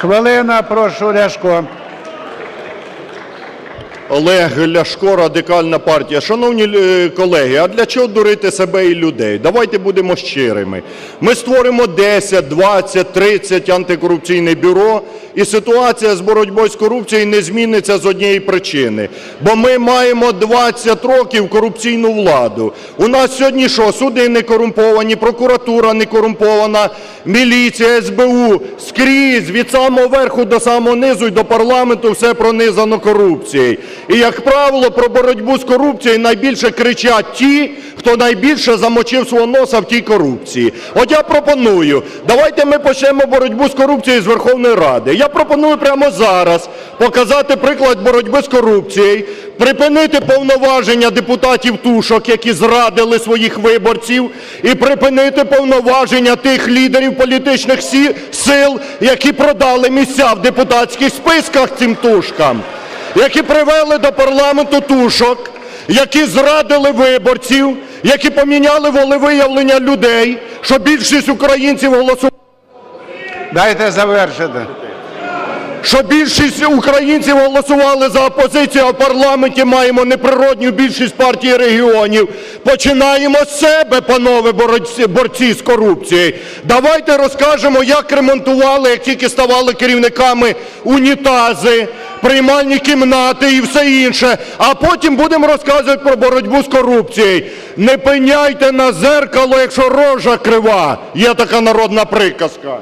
Хвилина, прошу, Ляшко. Олег Ляшко, Радикальна партія. Шановні е, колеги, а для чого дурити себе і людей? Давайте будемо щирими. Ми створимо 10, 20, 30 антикорупційних бюро, і ситуація з боротьбою з корупцією не зміниться з однієї причини. Бо ми маємо 20 років корупційну владу. У нас сьогодні що? Суди не корумповані, прокуратура не корумпована, міліція, СБУ скрізь від самого верху до самого низу і до парламенту все пронизано корупцією. І, як правило, про боротьбу з корупцією найбільше кричать ті, хто найбільше замочив свого носа в тій корупції. От я пропоную, давайте ми почнемо боротьбу з корупцією з Верховної Ради. Я пропоную прямо зараз показати приклад боротьби з корупцією, припинити повноваження депутатів тушок, які зрадили своїх виборців, і припинити повноваження тих лідерів політичних сил, які продали місця в депутатських списках цим тушкам, які привели до парламенту тушок, які зрадили виборців, які поміняли волевиявлення людей, що більшість українців голосували. Дайте завершити. Що більшість українців голосували за опозицію, а в парламенті маємо неприродню більшість партії регіонів. Починаємо з себе, панове борці з корупцією. Давайте розкажемо, як ремонтували, як тільки ставали керівниками унітази, приймальні кімнати і все інше. А потім будемо розказувати про боротьбу з корупцією. Не пиняйте на зеркало, якщо рожа крива. Є така народна приказка.